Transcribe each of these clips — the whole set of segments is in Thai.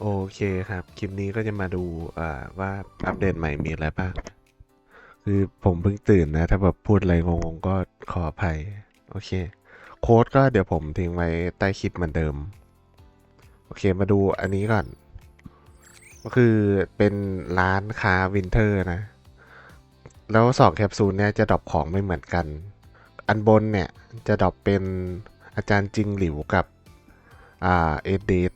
โอเคครับ คลิปนี้ก็จะมาดูว่าอัปเดตใหม่มีอะไรบ้าง คือผมเพิ่งตื่นนะ ถ้าแบบพูดอะไรงงๆก็ขออภัย โอเค โค้ดก็เดี๋ยวผมทิ้งไว้ใต้คลิปเหมือนเดิม โอเคมาดูอันนี้ก่อน ก็คือเป็นร้านค้าวินเทอร์นะ แล้วสองแคปซูลเนี่ยจะดรอปของไม่เหมือนกัน อันบนเนี่ยจะดรอปเป็นอาจารย์จิงหลิวกับอ่าเอเดส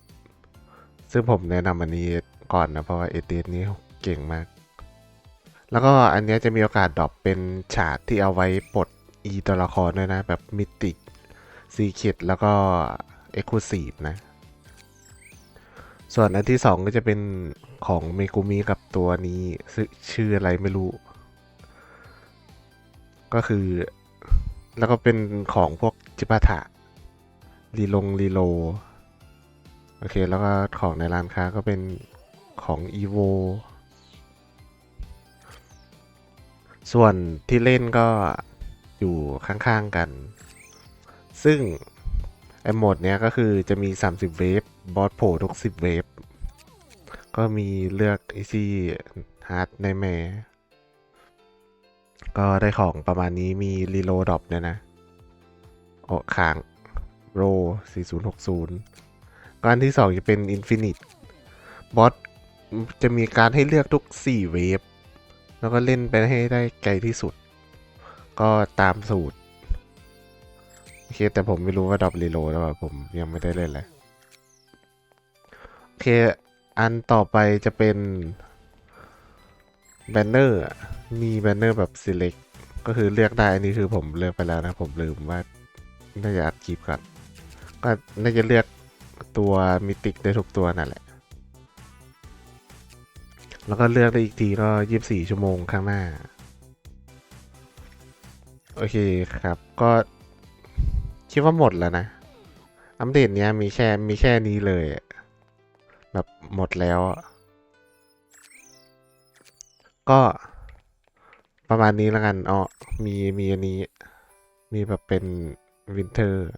ซึ่งผมแนะนำอันนี้ก่อนนะ เพราะว่าเอเดสนี่เก่งมาก แล้วก็อันนี้จะมีโอกาสดรอปเป็นฉากที่เอาไว้ปลดอีตัวละครด้วยนะ แบบมิติซีคิดแล้วก็เอ็กซ์คลูซีฟนะ ส่วนอันที่สองก็จะเป็นของเมกุมิกับตัวนี้ชื่อชื่ออะไรไม่รู้ ก็คือแล้วก็เป็นของพวกจิปาถะรีลงรีโล โอเค แล้วก็ของในร้านค้าก็เป็นของ evo ส่วนที่เล่นก็อยู่ข้างๆกัน ซึ่งไอโหมดเนี้ยก็คือจะมี 30 เวฟ บอสโผล่ทุก 10 เวฟ ก็มีเลือก easy hard ในแม่ก็ได้ของประมาณนี้มีรีโลดอปเนี่ยนะ โอ้ค้างโร4060 ก็อันที่ 2 จะเป็น Infinite บอสจะมีการให้เลือกทุก 4 เวฟ แล้วก็เล่นไปให้ได้ไกลที่สุด ก็ตามสูตร โอเค แต่ผมไม่รู้ว่าดอปรีโลแล้วอะผมยังไม่ได้เล่นเลย โอเค อันต่อไปจะเป็นแบนเนอร์มีแบนเนอร์แบบ select ก็คือเลือกได้ อันนี้คือผมเลือกไปแล้วนะ ผมลืมว่าน่าจะอัดคลิปก่อนก็น่าจะเลือก ตัวมิติกได้ทุกตัวนั่นแหละ แล้วก็เลือกได้อีกทีก็ยี่สิบสี่ชั่วโมงข้างหน้า โอเคครับก็คิดว่าหมดแล้วนะ อัปเดตเนี้ยมีแค่มีแค่นี้เลย แบบหมดแล้ว ก็ประมาณนี้แล้วกันอ๋อมีมีอันนี้ มีแบบเป็นวินเทอร์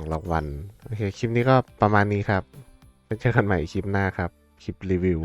ของรางวัลโอเค คลิปนี้ก็ประมาณนี้ครับไว้เจอกันใหม่คลิปหน้าครับ คลิปรีวิว